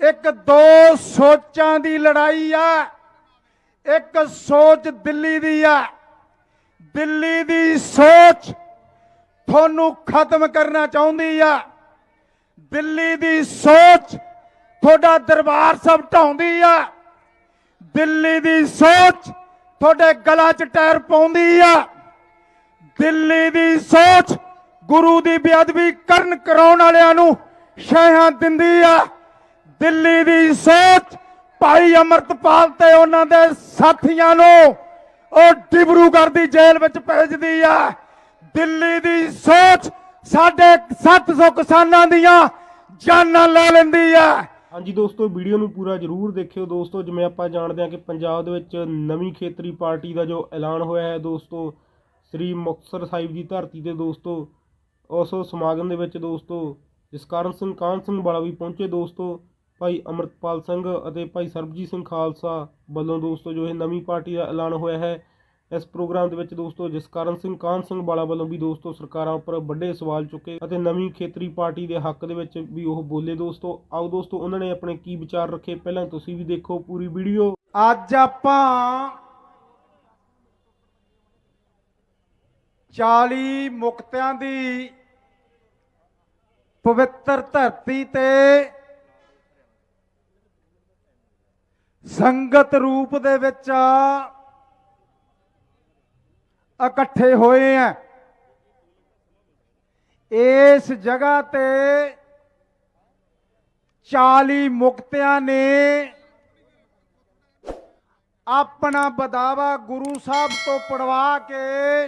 ਇੱਕ ਦੋ ਸੋਚਾਂ ਦੀ ਲੜਾਈ ਆ, ਇੱਕ ਸੋਚ ਦਿੱਲੀ ਦੀ ਆ। ਦਿੱਲੀ ਦੀ ਸੋਚ ਤੁਹਾਨੂੰ ਖਤਮ ਕਰਨਾ ਚਾਹੁੰਦੀ ਆ। ਦਿੱਲੀ ਦੀ ਸੋਚ ਤੁਹਾਡਾ ਦਰਬਾਰ ਸਭ ਢਾਉਂਦੀ ਆ। ਦਿੱਲੀ ਦੀ ਸੋਚ ਤੁਹਾਡੇ ਗਲਾਂ 'ਚ ਟਾਇਰ ਪਾਉਂਦੀ ਆ। ਦਿੱਲੀ ਦੀ ਸੋਚ ਗੁਰੂ ਦੀ ਬੇਅਦਬੀ ਕਰਨ ਕਰਾਉਣ ਵਾਲਿਆਂ ਨੂੰ ਸ਼ਹਿਆਂ ਦਿੰਦੀ ਆ। ਦਿੱਲੀ ਦੀ ਸੋਚ ਭਾਈ ਅਮਰਤਪਾਲ ਤੇ ਉਹਨਾਂ ਦੇ ਸਾਥੀਆਂ ਨੂੰ ਉਹ ਡਿਬਰੂਗੜ੍ਹ ਦੀ ਜੇਲ੍ਹ ਵਿੱਚ ਭੇਜਦੀ ਆ। ਦਿੱਲੀ ਦੀ ਸੋਚ ਸਾਡੇ 700 ਕਿਸਾਨਾਂ ਦੀਆਂ ਜਾਨਾਂ ਲੈ ਲੈਂਦੀ ਆ। ਹਾਂਜੀ ਦੋਸਤੋ, ਵੀਡੀਓ ਨੂੰ ਪੂਰਾ ਜ਼ਰੂਰ ਦੇਖਿਓ। ਦੋਸਤੋ, ਜਿਵੇਂ ਆਪਾਂ ਜਾਣਦੇ ਹਾਂ ਕਿ ਪੰਜਾਬ ਦੇ ਵਿੱਚ ਨਵੀਂ ਖੇਤਰੀ ਪਾਰਟੀ ਦਾ ਜੋ ਐਲਾਨ ਹੋਇਆ ਹੈ ਦੋਸਤੋ, ਸ੍ਰੀ ਮੁਕਤਸਰ ਸਾਹਿਬ ਦੀ ਧਰਤੀ ਤੇ ਦੋਸਤੋ, ਉਸ ਸਮਾਗਮ ਦੇ ਵਿੱਚ ਦੋਸਤੋ, ਜਸਕਰਨ ਸਿੰਘ ਕਾਨ ਸਿੰਘ ਵਾਲਾ ਵੀ ਪਹੁੰਚੇ। ਦੋਸਤੋ ਭਾਈ ਅਮਰਤਪਾਲ ਸਿੰਘ ਅਤੇ ਭਾਈ ਸਰਬਜੀਤ ਸਿੰਘ ਖਾਲਸਾ ਵੱਲੋਂ ਦੋਸਤੋ ਜੋ ਇਹ ਨਵੀਂ ਪਾਰਟੀ ਦਾ ਐਲਾਨ ਹੋਇਆ ਹੈ, ਇਸ ਪ੍ਰੋਗਰਾਮ ਦੇ ਵਿੱਚ ਦੋਸਤੋ ਜਸਕਰਨ ਸਿੰਘ, ਕਾਹਨ ਸਿੰਘ ਵਾਲਾ ਵੱਲੋਂ ਵੀ ਦੋਸਤੋ ਸਰਕਾਰਾਂ ਉੱਪਰ ਵੱਡੇ ਸਵਾਲ ਚੁੱਕੇ ਅਤੇ ਨਵੀਂ ਖੇਤਰੀ ਪਾਰਟੀ ਦੇ ਹੱਕ ਦੇ ਵਿੱਚ ਵੀ ਉਹ ਬੋਲੇ। ਦੋਸਤੋ, ਆਓ ਦੋਸਤੋ ਉਹਨਾਂ ਨੇ ਆਪਣੇ ਕੀ ਵਿਚਾਰ ਰੱਖੇ? ਪਹਿਲਾਂ ਤੁਸੀਂ ਵੀ ਦੇਖੋ ਪੂਰੀ ਵੀਡੀਓ। ਅੱਜ ਆਪਾਂ 40 ਮੁਕਤਿਆਂ ਦੀ ਪਵਿੱਤਰ ਧਰਤੀ ਤੇ ਸੰਗਤ ਰੂਪ ਦੇ ਵਿੱਚ ਇਕੱਠੇ ਹੋਏ ਆ ਇਸ ਜਗ੍ਹਾ ਤੇ 40 ਮੁਕਤਿਆਂ ਨੇ ਆਪਣਾ ਬਦਾਵਾ ਗੁਰੂ ਸਾਹਿਬ ਤੋਂ ਪੜਵਾ ਕੇ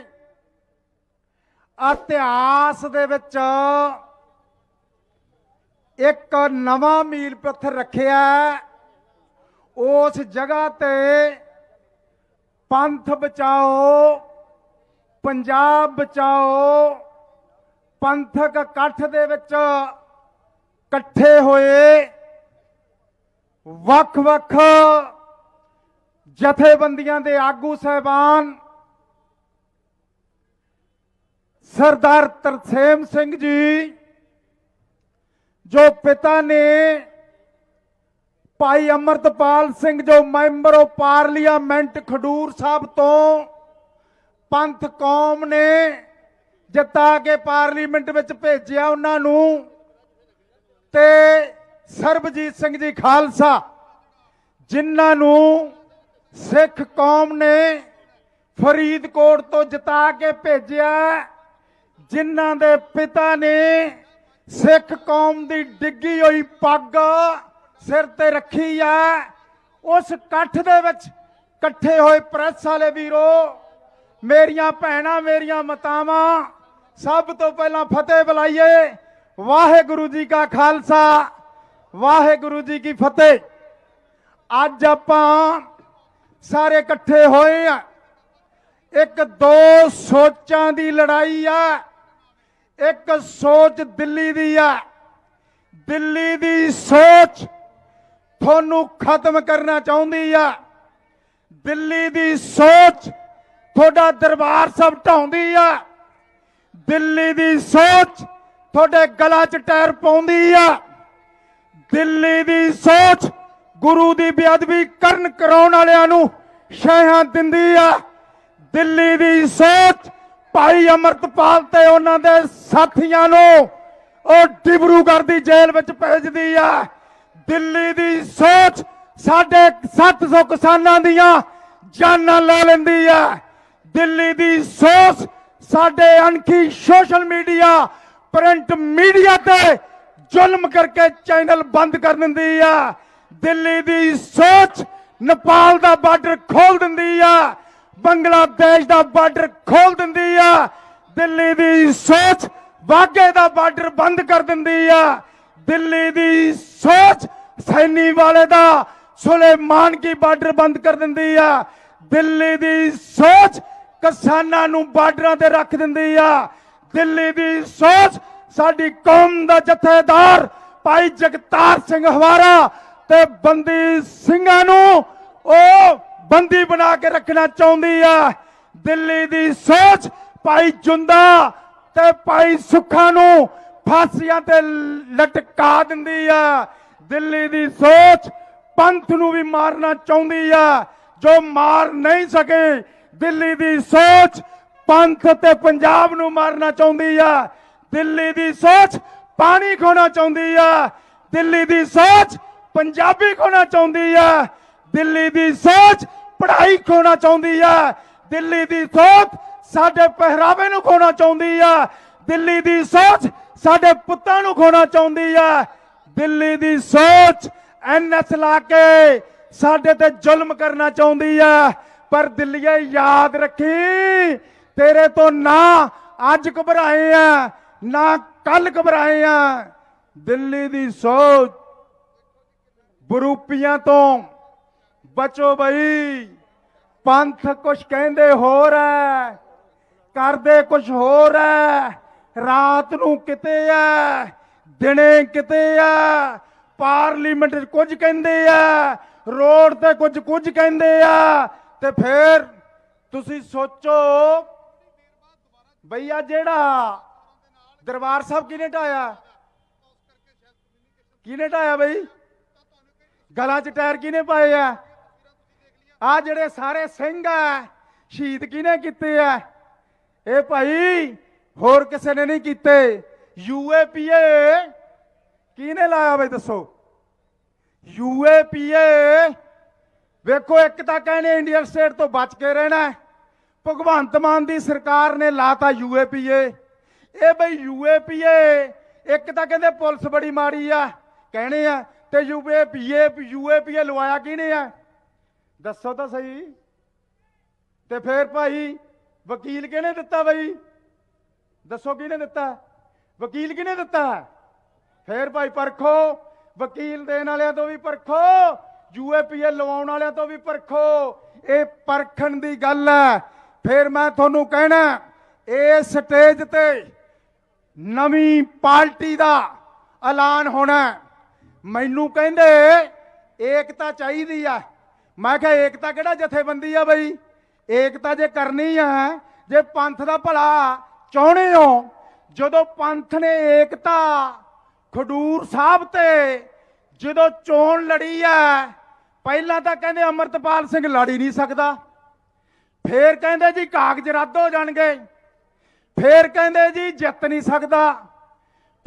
ਇਤਿਹਾਸ ਦੇ ਵਿੱਚ ਇੱਕ ਨਵਾਂ ਮੀਲ ਪੱਥਰ ਰੱਖਿਆ ਹੈ। ਉਸ ਜਗ੍ਹਾ ਤੇ ਪੰਥ ਬਚਾਓ, ਪੰਜਾਬ ਬਚਾਓ, ਪੰਥਕ ਇਕੱਠ ਦੇ ਵਿੱਚ ਇਕੱਠੇ ਹੋਏ ਵੱਖ-ਵੱਖ ਜਥੇਬੰਦੀਆਂ ਦੇ ਆਗੂ ਸਹਿਬਾਨ ਸਰਦਾਰ ਤਰਸੇਮ ਸਿੰਘ ਜੀ, ਜੋ ਪਿਤਾ ਨੇ ਭਾਈ ਅਮਰਤਪਾਲ ਸਿੰਘ ਜੋ member of parliament Khadoor Sahib ਤੋਂ ਪੰਥ ਕੌਮ ਨੇ ਜਿੱਤਾ ਕੇ ਪਾਰਲੀਮੈਂਟ ਵਿੱਚ ਭੇਜਿਆ ਉਹਨਾਂ ਨੂੰ ਤੇ ਸਰਬਜੀਤ ਸਿੰਘ ਜੀ ਖਾਲਸਾ, ਜਿਨ੍ਹਾਂ ਨੂੰ ਸਿੱਖ ਕੌਮ ਨੇ ਫਰੀਦਕੋਟ ਤੋਂ ਜਿਤਾ ਕੇ ਭੇਜਿਆ, ਜਿਨ੍ਹਾਂ ਦੇ ਪਿਤਾ ਨੇ ਸਿੱਖ ਕੌਮ ਦੀ ਡਿੱਗੀ ਹੋਈ ਪੱਗ ਸਿਰ ਤੇ ਰੱਖੀ ਆ। ਉਸ ਇਕੱਠ ਦੇ ਵਿੱਚ ਇਕੱਠੇ ਹੋਏ ਪ੍ਰੈਸ ਵਾਲੇ ਵੀਰੋ, ਮੇਰੀਆਂ ਭੈਣਾਂ, ਮੇਰੀਆਂ ਮਤਾਵਾਂ, ਸਭ ਤੋਂ ਪਹਿਲਾਂ ਫਤਿਹ ਬੁਲਾਈਏ। ਵਾਹਿਗੁਰੂ ਜੀ ਕਾ ਖਾਲਸਾ, ਵਾਹਿਗੁਰੂ ਜੀ ਕੀ ਫਤਿਹ। ਅੱਜ ਆਪਾਂ ਸਾਰੇ ਇਕੱਠੇ ਹੋਏ ਆ। ਇੱਕ ਦੋ ਸੋਚਾਂ ਦੀ ਲੜਾਈ ਆ। ਇੱਕ ਸੋਚ ਦਿੱਲੀ ਦੀ ਆ। ਦਿੱਲੀ ਦੀ ਸੋਚ ਤੁਹਾਨੂੰ ਖਤਮ ਕਰਨਾ ਚਾਹੁੰਦੀ ਆ। ਦਿੱਲੀ ਦੀ ਸੋਚ ਤੁਹਾਡਾ ਦਰਬਾਰ ਸਭ ਢਾਉਂਦੀ ਆ। ਦਿੱਲੀ ਦੀ ਸੋਚ ਤੁਹਾਡੇ ਗਲਾਂ 'ਚ ਟਾਇਰ ਪਾਉਂਦੀ ਆ। ਦਿੱਲੀ ਦੀ ਸੋਚ ਗੁਰੂ ਦੀ ਬੇਅਦਬੀ ਕਰਨ ਕਰਾਉਣ ਵਾਲਿਆਂ ਨੂੰ ਸ਼ਹਿਆਂ ਦਿੰਦੀ ਆ। ਦਿੱਲੀ ਦੀ ਸੋਚ ਭਾਈ ਅਮਰਤਪਾਲ ਤੇ ਉਹਨਾਂ ਦੇ ਸਾਥੀਆਂ ਨੂੰ ਉਹ ਡਿਬਰੂਗੜ੍ਹ ਦੀ ਜੇਲ੍ਹ ਵਿੱਚ ਭੇਜਦੀ ਆ। ਦਿੱਲੀ ਦੀ ਸੋਚ ਸਾਡੇ 700 ਕਿਸਾਨਾਂ ਦੀਆਂ ਜਾਨਾਂ ਲੈ ਲੈਂਦੀ ਹੈ ਦਿੱਲੀ ਦੀ ਸੋਚ ਸਾਡੇ ਅਣਖੀ ਸੋਸ਼ਲ ਮੀਡੀਆ ਪ੍ਰਿੰਟ ਮੀਡੀਆ ਤੇ ਜ਼ੁਲਮ ਕਰਕੇ ਚੈਨਲ ਬੰਦ ਕਰ ਦਿੰਦੀ ਆ। ਦਿੱਲੀ ਦੀ ਸੋਚ ਨੇਪਾਲ ਦਾ ਬਾਰਡਰ ਖੋਲ ਦਿੰਦੀ ਆ। ਬੰਗਲਾਦੇਸ਼ ਦਾ ਬਾਰਡਰ ਖੋਲ ਦਿੰਦੀ ਆ। ਦਿੱਲੀ ਦੀ ਸੋਚ ਵਾਗੇ ਦਾ ਬਾਰਡਰ ਬੰਦ ਕਰ ਦਿੰਦੀ ਆ। ਦਿੱਲੀ ਦੀ ਸੋਚ ਸੈਨੀ ਵਾਲੇ ਦਾ ਸੁਲੇਮਾਨ ਕੀ ਬਾਰਡਰ ਬੰਦ ਕਰ ਦਿੰਦੀ ਆ। ਦਿੱਲੀ ਦੀ ਸੋਚ ਕਿਸਾਨਾਂ ਨੂੰ ਬਾਰਡਰਾਂ ਤੇ ਰੱਖ ਦਿੰਦੀ ਆ। ਦਿੱਲੀ ਦੀ ਸੋਚ ਸਾਡੀ ਕੌਮ ਦਾ ਜਥੇਦਾਰ ਭਾਈ ਜਗਤਾਰ ਸਿੰਘ ਹਵਾਰਾ ਤੇ ਬੰਦੀ ਸਿੰਘਾਂ ਨੂੰ ਉਹ ਬੰਦੀ ਬਣਾ ਕੇ ਰੱਖਣਾ ਚਾਹੁੰਦੀ ਆ। ਦਿੱਲੀ ਦੀ ਸੋਚ ਭਾਈ ਜੁੰਦਾ ਤੇ ਭਾਈ ਸੁੱਖਾ ਨੂੰ ਫਾਂਸੀਆਂ ਤੇ ਲਟਕਾ ਦਿੰਦੀ ਆ। ਦਿੱਲੀ ਦੀ ਸੋਚ ਪੰਥ ਨੂੰ ਵੀ ਮਾਰਨਾ ਚਾਹੁੰਦੀ ਆ। ਜੋ ਮਾਰ ਨਹੀਂ ਸਕੇ, ਦਿੱਲੀ ਦੀ ਸੋਚ ਪੰਥ ਤੇ ਪੰਜਾਬ ਨੂੰ ਮਾਰਨਾ ਚਾਹੁੰਦੀ ਆ। ਦਿੱਲੀ ਦੀ ਸੋਚ ਪਾਣੀ ਖੋਣਾ ਚਾਹੁੰਦੀ ਆ। ਦਿੱਲੀ ਦੀ ਸੋਚ ਪੰਜਾਬੀ ਖੋਣਾ ਚਾਹੁੰਦੀ ਆ। ਦਿੱਲੀ ਦੀ ਸੋਚ ਪੜ੍ਹਾਈ ਖੋਣਾ ਚਾਹੁੰਦੀ ਆ। ਦਿੱਲੀ ਦੀ ਸੋਚ ਸਾਡੇ ਪਹਿਰਾਵੇ ਨੂੰ ਖੋਣਾ ਚਾਹੁੰਦੀ ਆ। ਦਿੱਲੀ ਦੀ ਸੋਚ ਸਾਡੇ ਪੁੱਤਾਂ ਨੂੰ ਖੋਣਾ ਚਾਹੁੰਦੀ ਆ। ਦਿੱਲੀ ਦੀ ਸੋਚ ਐਨਐਸ ਲਾ ਕੇ ਸਾਡੇ ਤੇ ਜ਼ੁਲਮ ਕਰਨਾ ਚਾਹੁੰਦੀ ਹੈ ਪਰ ਦਿੱਲੀਏ ਯਾਦ ਰੱਖੀ, ਤੇਰੇ ਤੋਂ ਨਾ ਅੱਜ ਘਬਰਾਏ ਆ, ਨਾ ਕੱਲ ਘਬਰਾਏ ਆ। ਦਿੱਲੀ ਦੀ ਸੋਚ ਬਰੂਪੀਆਂ ਤੋਂ ਬਚੋ ਬਈ, ਪੰਥ ਕੁਛ ਕਹਿੰਦੇ ਹੋਰ ਐ, ਕਰਦੇ ਕੁਛ ਹੋਰ ਐ, ਰਾਤ ਨੂੰ ਕਿਤੇ ਐ ਦਿਨੇ ਕਿਤੇ ਐ ਪਾਰਲੀਮੈਂਟ 'ਚ ਕੁਝ ਕਹਿੰਦੇ ਆ, ਰੋਡ ਤੇ ਕੁਝ ਕੁਝ ਕਹਿੰਦੇ ਆ, ਤੇ ਫਿਰ ਤੁਸੀਂ ਸੋਚੋ ਬਈਆ ਜਿਹੜਾ ਦਰਬਾਰ ਸਾਹਿਬ ਕਿਹਨੇ ਢਾਇਆ? ਕਿਹਨੇ ਢਾਇਆ ਬਈ? ਗਲਾਂ 'ਚ ਟਾਇਰ ਕਿਹਨੇ ਪਾਏ ਆ? ਆ ਜਿਹੜੇ ਸਾਰੇ ਸਿੰਘ ਆ, ਸ਼ਹੀਦ ਕਿਹਨੇ ਕੀਤੇ ਆ? ਇਹ ਭਾਈ ਹੋਰ ਕਿਸੇ ਨੇ ਨਹੀਂ ਕੀਤੇ। ਯੂਏਪੀਏ। ਕਿਹਨੇ ਲਾਇਆ ਬਈ ਦੱਸੋ? ਯੂਏਪੀਏ। ਵੇਖੋ, ਇੱਕ ਤਾਂ ਕਹਿੰਦੇ ਇੰਡੀਅਨ ਸਟੇਟ ਤੋਂ ਬਚ ਕੇ ਰਹਿਣਾ ਭਗਵੰਤ ਮਾਨ ਦੀ ਸਰਕਾਰ ਨੇ ਲਾਤਾ ਯੂਏਪੀਏ। ਇਹ ਬਈ ਯੂਏਪੀਏ। ਇੱਕ ਤਾਂ ਕਹਿੰਦੇ ਪੁਲਿਸ ਬੜੀ ਮਾੜੀ ਆ, ਕਹਿਣੇ ਆ, ਤੇ ਯੂਏਪੀਏ ਯੂਏਪੀਏ ਲਵਾਇਆ ਕਿਹਨੇ ਆ? ਦੱਸੋ ਤਾਂ ਸਹੀ। ਤੇ ਫੇਰ ਭਾਈ ਵਕੀਲ ਕਿਹਨੇ ਦਿੱਤਾ ਬਈ? ਦੱਸੋ ਕਿਹਨੇ ਦਿੱਤਾ? ਵਕੀਲ ਕਿਹਨੇ ਦਿੱਤਾ? ਫੇਰ ਭਾਈ ਪਰਖੋ, ਵਕੀਲ ਦੇਣ ਵਾਲਿਆਂ ਤੋਂ ਵੀ ਪਰਖੋ ਯੂਏਪੀਏ ਲਵਾਉਣ ਵਾਲਿਆਂ ਤੋਂ ਵੀ ਪਰਖੋ। ਇਹ ਪਰਖਣ ਦੀ ਗੱਲ ਹੈ। ਫੇਰ ਮੈਂ ਤੁਹਾਨੂੰ ਕਹਿਣਾ ਇਹ ਸਟੇਜ ਤੇ ਨਵੀਂ ਪਾਰਟੀ ਦਾ ਐਲਾਨ ਹੋਣਾ ਮੈਨੂੰ ਕਹਿੰਦੇ, ਏਕਤਾ ਚਾਹੀਦੀ ਆ। ਮੈਂ ਕਿਹਾ, ਏਕਤਾ ਕਿਹੜਾ ਜਥੇਬੰਦੀ ਆ ਬਈ? ਏਕਤਾ ਜੇ ਕਰਨੀ ਆ, ਜੇ ਪੰਥ ਦਾ ਭਲਾ ਚਾਹੁੰਦੇ ਹੋ ਜਦੋਂ ਪੰਥ ਨੇ ਏਕਤਾ ਖਡੂਰ ਸਾਹਿਬ ਤੇ ਜਦੋਂ ਚੋਣ ਲੜੀ ਹੈ ਪਹਿਲਾਂ ਤਾਂ ਕਹਿੰਦੇ ਅਮਰਤਪਾਲ ਸਿੰਘ ਲੜ ਹੀ ਨਹੀਂ ਸਕਦਾ। ਫੇਰ ਕਹਿੰਦੇ ਜੀ ਕਾਗਜ਼ ਰੱਦ ਹੋ ਜਾਣਗੇ। ਫੇਰ ਕਹਿੰਦੇ ਜੀ ਜਿੱਤ ਨਹੀਂ ਸਕਦਾ।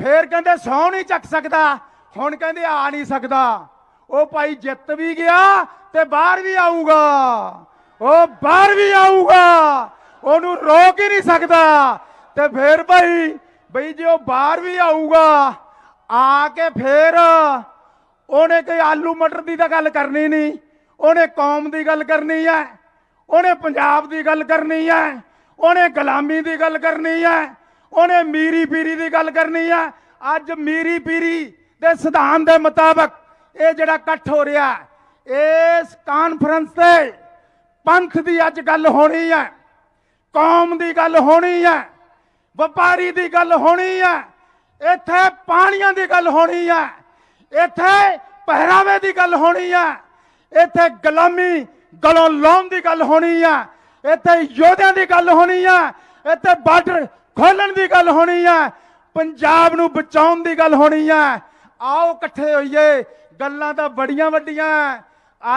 ਫੇਰ ਕਹਿੰਦੇ ਸੌ ਨਹੀਂ ਚੱਕ ਸਕਦਾ। ਹੁਣ ਕਹਿੰਦੇ ਆ ਨਹੀਂ ਸਕਦਾ। ਉਹ ਭਾਈ ਜਿੱਤ ਵੀ ਗਿਆ ਤੇ ਬਾਹਰ ਵੀ ਆਊਗਾ। ਉਹ ਬਾਹਰ ਵੀ ਆਊਗਾ। ਉਹਨੂੰ ਰੋਕ ਹੀ ਨਹੀਂ ਸਕਦਾ। ਤੇ ਫੇਰ ਭਾਈ, ਬਈ ਜੇ ਉਹ ਬਾਹਰ ਵੀ ਆਊਗਾ, ਆ ਕੇ ਫੇਰ ਉਹਨੇ ਕੋਈ ਆਲੂ ਮਟਰ ਦੀ ਤਾਂ ਗੱਲ ਕਰਨੀ ਨਹੀਂ, ਉਹਨੇ ਕੌਮ ਦੀ ਗੱਲ ਕਰਨੀ ਹੈ, ਉਹਨੇ ਪੰਜਾਬ ਦੀ ਗੱਲ ਕਰਨੀ ਹੈ, ਉਹਨੇ ਗੁਲਾਮੀ ਦੀ ਗੱਲ ਕਰਨੀ ਹੈ, ਉਹਨੇ ਮੀਰੀ ਪੀਰੀ ਦੀ ਗੱਲ ਕਰਨੀ ਹੈ। ਅੱਜ ਮੀਰੀ ਪੀਰੀ ਦੇ ਸਿਧਾਂਤ ਦੇ ਮੁਤਾਬਕ ਇਹ ਜਿਹੜਾ ਇਕੱਠ ਹੋ ਰਿਹਾ ਇਸ ਕਾਨਫਰੰਸ ਤੇ ਪੰਥ ਦੀ ਅੱਜ ਗੱਲ ਹੋਣੀ ਹੈ, ਕੌਮ ਦੀ ਗੱਲ ਹੋਣੀ ਹੈ ਵਪਾਰੀ ਦੀ ਗੱਲ ਹੋਣੀ ਹੈ ਇੱਥੇ ਪਾਣੀਆਂ ਦੀ ਗੱਲ ਹੋਣੀ ਹੈ ਇੱਥੇ ਪਹਿਰਾਵੇ ਦੀ ਗੱਲ ਹੋਣੀ ਹੈ ਇੱਥੇ ਗੁਲਾਮੀ ਗਲੋਂ ਲਾਉਣ ਦੀ ਗੱਲ ਹੋਣੀ ਹੈ ਇੱਥੇ ਯੋਧਿਆਂ ਦੀ ਗੱਲ ਹੋਣੀ ਹੈ ਇੱਥੇ ਬਾਰਡਰ ਖੋਲਣ ਦੀ ਗੱਲ ਹੋਣੀ ਹੈ ਪੰਜਾਬ ਨੂੰ ਬਚਾਉਣ ਦੀ ਗੱਲ ਹੋਣੀ ਹੈ ਆਓ ਇਕੱਠੇ ਹੋਈਏ, ਗੱਲਾਂ ਤਾਂ ਬੜੀਆਂ ਵੱਡੀਆਂ ਹੈ।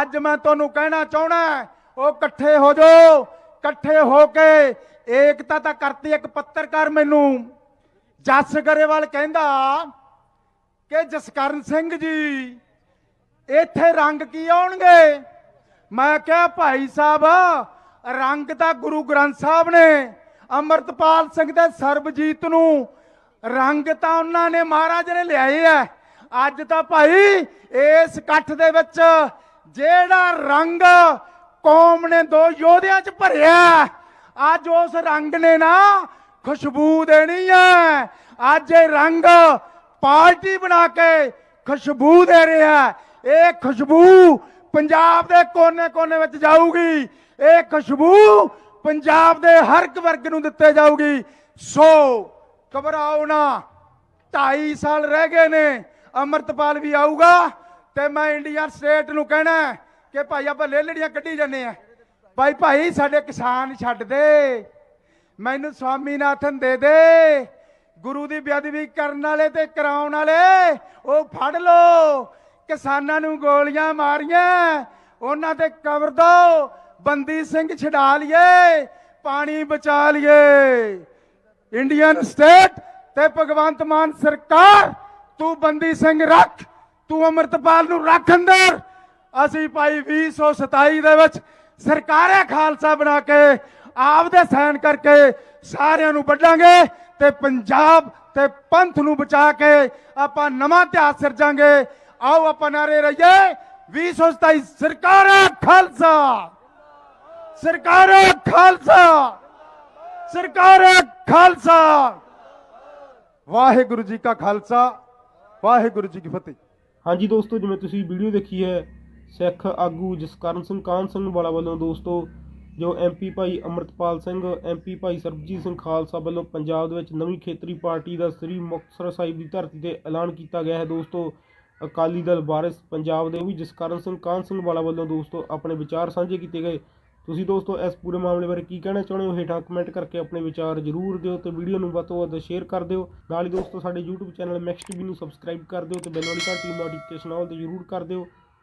ਅੱਜ ਮੈਂ ਤੁਹਾਨੂੰ ਕਹਿਣਾ ਚਾਹਣਾ, ਉਹ ਇਕੱਠੇ ਹੋ ਜਾਓ, ਇਕੱਠੇ ਹੋ ਕੇ ਏਕਤਾ ਤਾਂ ਕਰਤੀ ਇੱਕ ਪੱਤਰਕਾਰ ਮੈਨੂੰ। ਜੱਸ ਗਰੇਵਾਲ ਕਹਿੰਦਾ ਕਿ ਜਸਕਰਨ ਸਿੰਘ ਜੀ, ਇੱਥੇ ਰੰਗ ਕੀ ਆਉਣਗੇ? ਮੈਂ ਕਿਹਾ, ਭਾਈ ਸਾਹਿਬ, ਰੰਗ ਤਾਂ ਗੁਰੂ ਗ੍ਰੰਥ ਸਾਹਿਬ ਨੇ, ਅਮਰਤਪਾਲ ਸਿੰਘ ਦੇ ਸਰਬਜੀਤ ਨੂੰ। ਰੰਗ ਤਾਂ ਉਹਨਾਂ ਨੇ ਮਹਾਰਾਜ ਨੇ ਲਿਆਏ ਆ ਅੱਜ ਤਾਂ ਭਾਈ ਇਸ ਇਕੱਠ ਦੇ ਵਿੱਚ ਜਿਹੜਾ ਰੰਗ ਕੌਮ ਨੇ ਦੋ ਯੋਧਿਆਂ 'ਚ ਭਰਿਆ ਅੱਜ ਉਸ ਰੰਗ ਨੇ ਨਾ ਖੁਸ਼ਬੂ ਦੇਣੀ ਹੈ ਅੱਜ ਇਹ ਰੰਗ ਪਾਰਟੀ ਬਣਾ ਕੇ ਖੁਸ਼ਬੂ ਦੇ ਰਿਹਾ ਇਹ ਖੁਸ਼ਬੂ ਪੰਜਾਬ ਦੇ ਕੋਨੇ-ਕੋਨੇ ਵਿੱਚ ਜਾਊਗੀ। ਇਹ ਖੁਸ਼ਬੂ ਪੰਜਾਬ ਦੇ ਹਰ ਇੱਕ ਵਰਗ ਨੂੰ ਦਿੱਤੇ ਜਾਊਗੀ। ਸੋ ਘਬਰਾਓ ਨਾ 2.5 ਸਾਲ ਰਹਿ ਗਏ ਨੇ, ਅਮਰਤਪਾਲ ਵੀ ਆਊਗਾ ਤੇ ਮੈਂ ਇੰਡੀਆ ਸਟੇਟ ਨੂੰ ਕਹਿਣਾ ਕਿ ਭਾਈ ਆਪਾਂ ਲੇਲੜੀਆਂ ਕੱਢੀ ਜਾਂਦੇ ਆ। ਭਾਈ ਭਾਈ, ਸਾਡੇ ਕਿਸਾਨ ਛੱਡ ਦੇ। ਮੈਨੂੰ ਸਵਾਮੀਨਾਥਨ ਦੇ ਦੇ। ਗੁਰੂ ਦੀ ਬੇਅਦਬੀ ਕਰਨ ਵਾਲੇ ਤੇ ਕਰਾਉਣ ਵਾਲੇ, ਉਹ ਫੜ ਲੋ ਕਿਸਾਨਾਂ ਨੂੰ ਗੋਲੀਆਂ ਮਾਰੀਆਂ। ਉਹਨਾਂ ਤੇ ਕਬਰ ਦੋ। ਬੰਦੀ ਸਿੰਘ ਛਡਾ ਲਈਏ। ਪਾਣੀ ਬਚਾ ਲਈਏ। ਇੰਡੀਅਨ ਸਟੇਟ ਤੇ ਭਗਵੰਤ ਮਾਨ ਸਰਕਾਰ, ਤੂੰ ਬੰਦੀ ਸਿੰਘ ਰੱਖ। ਤੂੰ ਅਮਰਤਪਾਲ ਨੂੰ ਰੱਖ ਅੰਦਰ। ਅਸੀਂ ਭਾਈ 2027 ਦੇ ਵਿੱਚ ਸਰਕਾਰੇ ਖਾਲਸਾ ਬਣਾ ਕੇ ਆਪਦੇ ਸਾਈਨ ਕਰਕੇ ਸਾਰਿਆਂ ਨੂੰ ਵੱਢਾਂਗੇ ਤੇ ਪੰਜਾਬ ਤੇ ਪੰਥ ਨੂੰ ਬਚਾ ਕੇ ਆਪਾਂ ਨਵਾਂ ਇਤਿਹਾਸ ਸਿਰਜਾਂਗੇ। ਆਓ ਆਪਾਂ ਨਾਰੇ ਰਹੀਏ। 2027 ਸਰਕਾਰੇ ਖਾਲਸਾ। ਸਰਕਾਰੇ ਖਾਲਸਾ। ਸਰਕਾਰ ਖਾਲਸਾ। ਵਾਹਿਗੁਰੂ ਜੀ ਕਾ ਖਾਲਸਾ, ਵਾਹਿਗੁਰੂ ਜੀ ਕੀ ਫਤਿਹ। ਹਾਂਜੀ ਦੋਸਤੋ, ਜਿਵੇਂ ਤੁਸੀਂ ਵੀਡੀਓ ਦੇਖੀ ਹੈ ਸਿੱਖ ਆਗੂ ਜਸਕਰਨ ਸਿੰਘ ਕਾਹਨ ਸਿੰਘ ਵਾਲਾ ਵੱਲੋਂ ਦੋਸਤੋ, ਜੋ ਐਮਪੀ ਭਾਈ ਅਮਰਤਪਾਲ ਸਿੰਘ ਐਮਪੀ ਭਾਈ ਸਰਬਜੀਤ ਸਿੰਘ ਖਾਲਸਾ ਵੱਲੋਂ ਪੰਜਾਬ ਦੇ ਵਿੱਚ ਨਵੀਂ ਖੇਤਰੀ ਪਾਰਟੀ ਦਾ ਸ੍ਰੀ ਮੁਕਤਸਰ ਸਾਹਿਬ ਦੀ ਧਰਤੀ ਤੇ ਐਲਾਨ ਕੀਤਾ ਗਿਆ ਹੈ ਦੋਸਤੋ। ਅਕਾਲੀ ਦਲ ਵਾਰਿਸ ਪੰਜਾਬ ਦੇ ਵੀ ਜਸਕਰਨ ਸਿੰਘ ਕਾਹਨ ਸਿੰਘ ਵਾਲਾ ਵੱਲੋਂ ਦੋਸਤੋ ਆਪਣੇ ਵਿਚਾਰ ਸਾਂਝੇ ਕੀਤੇ ਗਏ। ਤੁਸੀਂ ਦੋਸਤੋ, ਇਸ ਪੂਰੇ ਮਾਮਲੇ ਬਾਰੇ ਕੀ ਕਹਿਣਾ ਚਾਹੁੰਦੇ ਹੋ? ਹੇਠਾਂ ਕਮੈਂਟ ਕਰਕੇ ਆਪਣੇ ਵਿਚਾਰ ਜ਼ਰੂਰ ਦਿਓ ਤੇ ਵੀਡੀਓ ਨੂੰ ਵੱਧ ਤੋਂ ਵੱਧ ਸ਼ੇਅਰ ਕਰ ਦਿਓ। ਨਾਲ ਹੀ ਦੋਸਤੋ, ਸਾਡੇ YouTube ਚੈਨਲ ਮੈਕਸ ਟੀਵੀ ਨੂੰ ਸਬਸਕ੍ਰਾਈਬ ਕਰ ਦਿਓ ਤੇ ਬੈਲ ਵਾਲੀ ਘੰਟੀ ਨੋਟੀਫਿਕੇਸ਼ਨ ਆਲ ਤੇ ਜ਼ਰੂਰ ਕਰ ਦਿਓ।